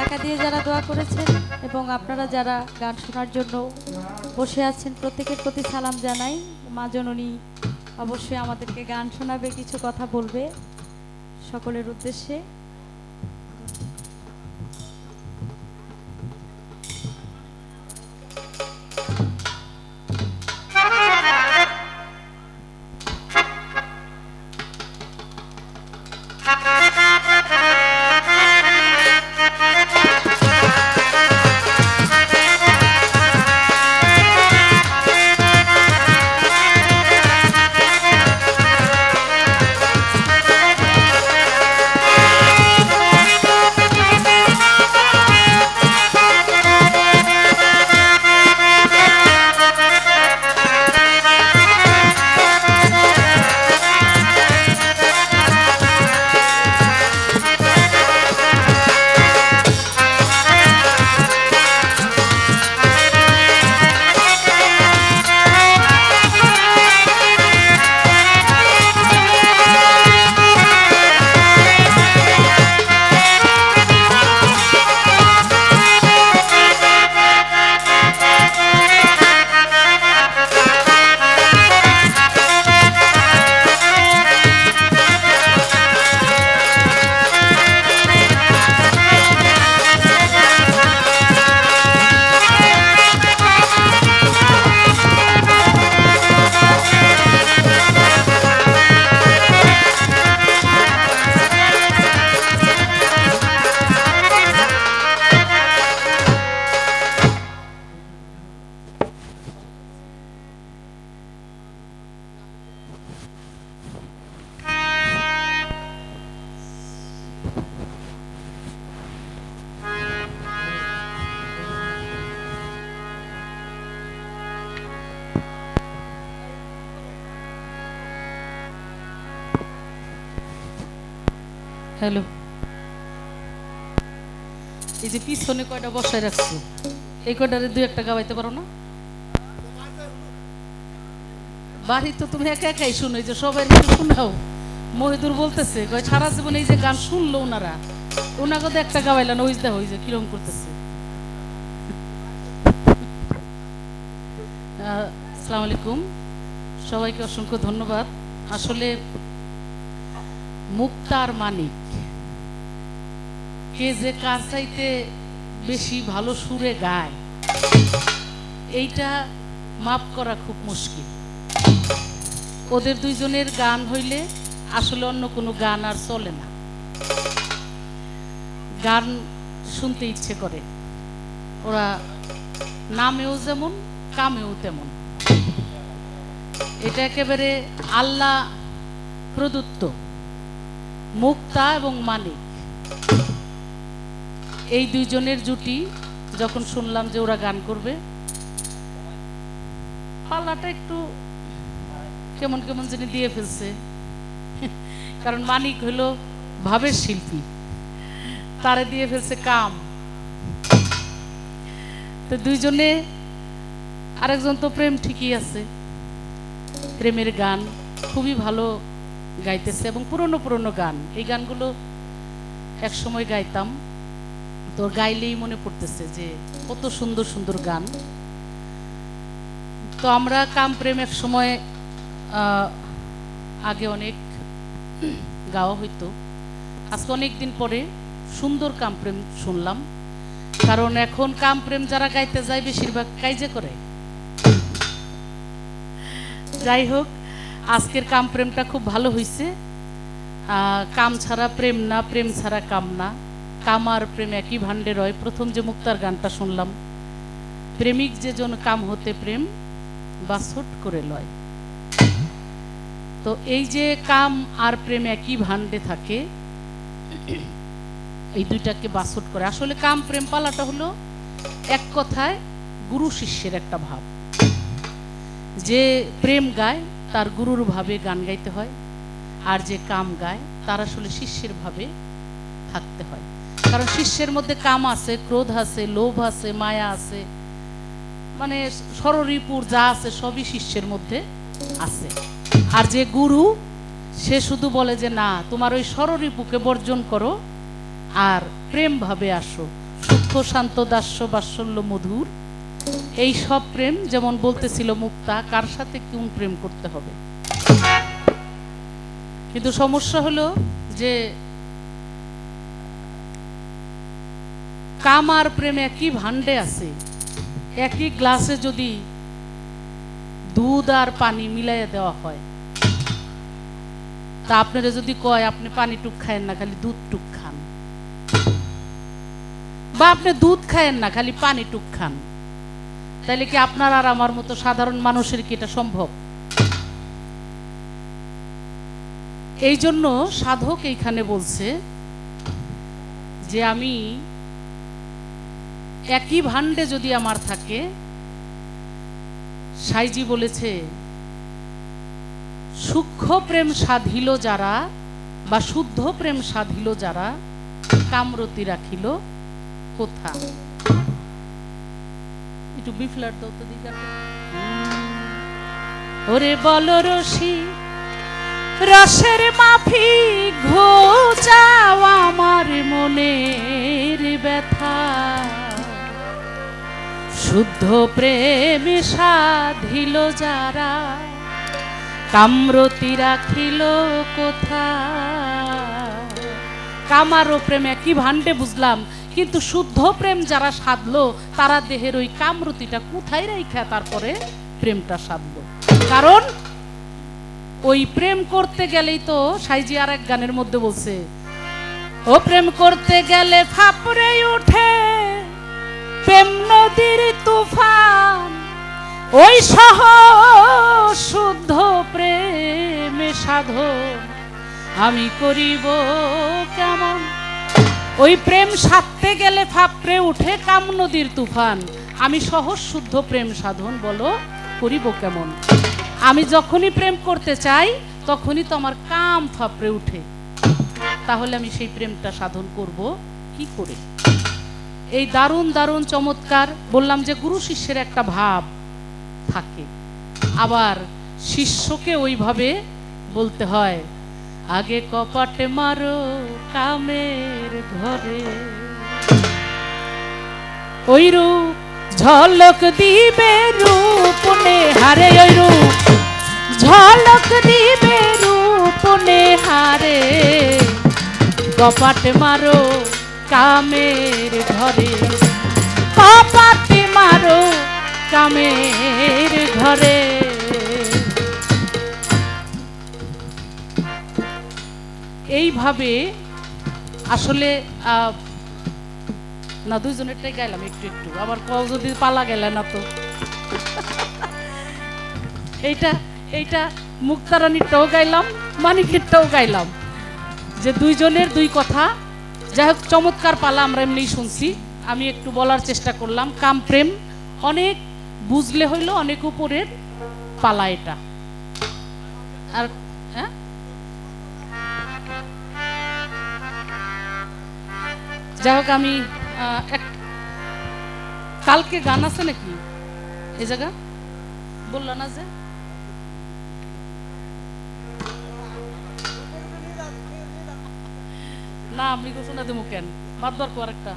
টাকা দিয়ে যারা দোয়া করেছেন এবং আপনারা যারা গান শোনার জন্য বসে আছেন, প্রত্যেকের প্রতি সালাম জানাই। মা জননী অবশ্যই আমাদেরকে গান শোনাবে, কিছু কথা বলবে সকলের উদ্দেশ্যে। হ্যালো। এই যে পিছনে কয়টা বসায় রাখছো? এই কয়টারে দুই একটা গাওয়াইতে পারো না? বাড়ি তো তুমি একা একাই শুনো যে সবাই শোনাও। মহিদুর বলতেছে, কয়, সারা জীবন এই যে গান শুনলো ওনারা, ওনাকে তো একটা গাওয়াইলেন ওই দেখো, ওই যে কিরম করতেছে। আসসালামু আলাইকুম। সবাইকে অসংখ্য ধন্যবাদ। আসলে মুক্তার মানিক। কে যে কার চাইতে বেশি ভালো সুরে গায়, এইটা মাপ করা খুব মুশকিল। ওদের দুইজনের গান হইলে আসলে অন্য কোনো গান আর চলে না। গান শুনতে ইচ্ছে করে। ওরা নামেও যেমন, কামেও তেমন। এটা একেবারে আল্লাহ প্রদত্ত। মুক্তা এবং মানিক এই দুইজনের জুটি যখন শুনলাম যে ওরা গান করবে, পাল্লাটা একটু কেমন কেমন যিনি দিয়ে ফেলছে। কারণ মানিক হলো ভাবের শিল্পী। তারে দিয়ে ফেলছে কাম। তো দুইজনে, আরেকজন তো প্রেম ঠিকই আছে। প্রেমের গান খুবই ভালো গাইতেছে এবং পুরনো পুরনো গান। এই গানগুলো এক সময় গাইতাম। তো গাইলেই মনে পড়তেছে যে কত সুন্দর সুন্দর গান। তো আমরা কাম প্রেম এক সময় আগে অনেক গাওয়া হইতো। আজকে অনেক দিন পরে সুন্দর কাম প্রেম শুনলাম। কারণ এখন কাম প্রেম যারা গাইতে যায় বেশিরভাগ কাইজে করে। যাই হোক আজকের কাম প্রেমটা খুব ভালো হয়েছে কাম ছাড়া প্রেম না, প্রেম ছাড়া কাম না। কাম আর প্রেম একই ভাণ্ডে রয় প্রথম যে মুক্তার গানটা শুনলাম, প্রেমিক যে জন কাম হতে প্রেম বাসট করে লয়। তো এই যে কাম আর প্রেম একই ভাণ্ডে থাকে, এই দুইটাকে বাসট করে। আসলে কাম প্রেম পালাটা হলো এক কথায় গুরু শিষ্যের একটা ভাব। যে প্রেম গায় তার গুরুর ভাবে গান গাইতে হয় আর যে কাম গায় তার আসলে শিষ্যের ভাবে থাকতে হয়। কারণ শিষ্যের মধ্যে কাম আছে, ক্রোধ আছে, লোভ আছে, মায়া আছে মানে সররিপুর যা আছে সবই শিষ্যের মধ্যে আছে। আর যে গুরু, সে শুধু বলে যে না, তোমার ওই সররিপুকে বর্জন করো আর প্রেম ভাবে আসো। সুস্থ শান্ত দাস্য বাৎসল্য মধুর এই সব প্রেম যেমন বলতেছিল মুক্তা, কার সাথে কোন প্রেম করতে হবে? কিন্তু সমস্যা হলো যে কাম আর প্রেম একই ভান্ডে আছে, একই গ্লাসে যদি দুধ আর পানি মিলাইয়া দেওয়া হয়। তা আপনারা যদি কয়, আপনি পানি টুক খায়েন না, খালি দুধ টুক খান। বা আপনি দুধ খায়েন না, খালি পানি টুক খান। তাইলে কি আপনার আর আমার মতো সাধারণ মানুষের কি এটা সম্ভব? এই জন্য সাধক এইখানে বলছে যে আমি একই ভাণ্ডে যদি আমার থাকে, সাইজি বলেছে, সূক্ষ্ম প্রেম সাধিল যারা বা শুদ্ধ প্রেম সাধিল যারা, কামরতি রাখিল কোথা? একটু বিফলার দাও তো দিকে ওরে বল রশি, রসের মাফি ঘোচাও আমার মনের ব্যথা। শুদ্ধ প্রেম সাধিল যারা, কামরতি রাখিল কোথা। কামারও প্রেম কি ভান্ডে বুঝলাম কিন্তু শুদ্ধ প্রেম যারা সাধলো, তারা দেহের ওই কামরতিটা কোথায় রেখা তারপরে প্রেমটা সাধলো? কারণ ওই প্রেম করতে গেলেই তো সাইজি আর এক গানের মধ্যে বলছে, ও প্রেম করতে গেলে ফাপড়ে উঠে প্রেম নদীর তুফান। ওই সহ শুদ্ধ প্রেমে সাধন আমি করিব কেমন? ওই প্রেম সাধতে গেলে ফাপড়ে উঠে কাম নদীর তুফান। আমি সহজ শুদ্ধ প্রেম সাধন, বলো, করিব কেমন? আমি যখনই প্রেম করতে চাই, তখনই তো আমার কাম ফাপড়ে উঠে। তাহলে আমি সেই প্রেমটা সাধন করব কি করে? এই দারুণ দারুণ, চমৎকার, বললাম যে গুরু শিষ্যের একটা ভাব থাকে। আবার শিষ্যকে ওইভাবে বলতে হয় আগে কপাটে মারো কামের ঘরে ওই রূপ ঝলক দিবে রূপ হারে ওই রূপ ঝলক দিবে রূপ হারে। কপাটে মারো কামের ঘরে কপাটে মারো কামের ঘরে এইভাবে আসলে না দুইজনেরটাই গাইলাম একটু একটু। আবার কল যদি পালা গেলে না তো। এইটা এইটা মুক্তারানীরটাও গাইলাম, মানিকেরটাও গাইলাম। যে দুইজনের দুই কথা। যাই হোক, চমৎকার পালা আমরা এমনি শুনছি। আমি একটু বলার চেষ্টা করলাম, কাম প্রেম, অনেক বুঝলে হইল, অনেক উপরের পালা এটা। আর যাই হোক, আমি কালকে গান আছে নাকি? এই জায়গা? বলল না যে। না, আমি ঘোষণা দেবো কেন? মাতবার পর আরেকটা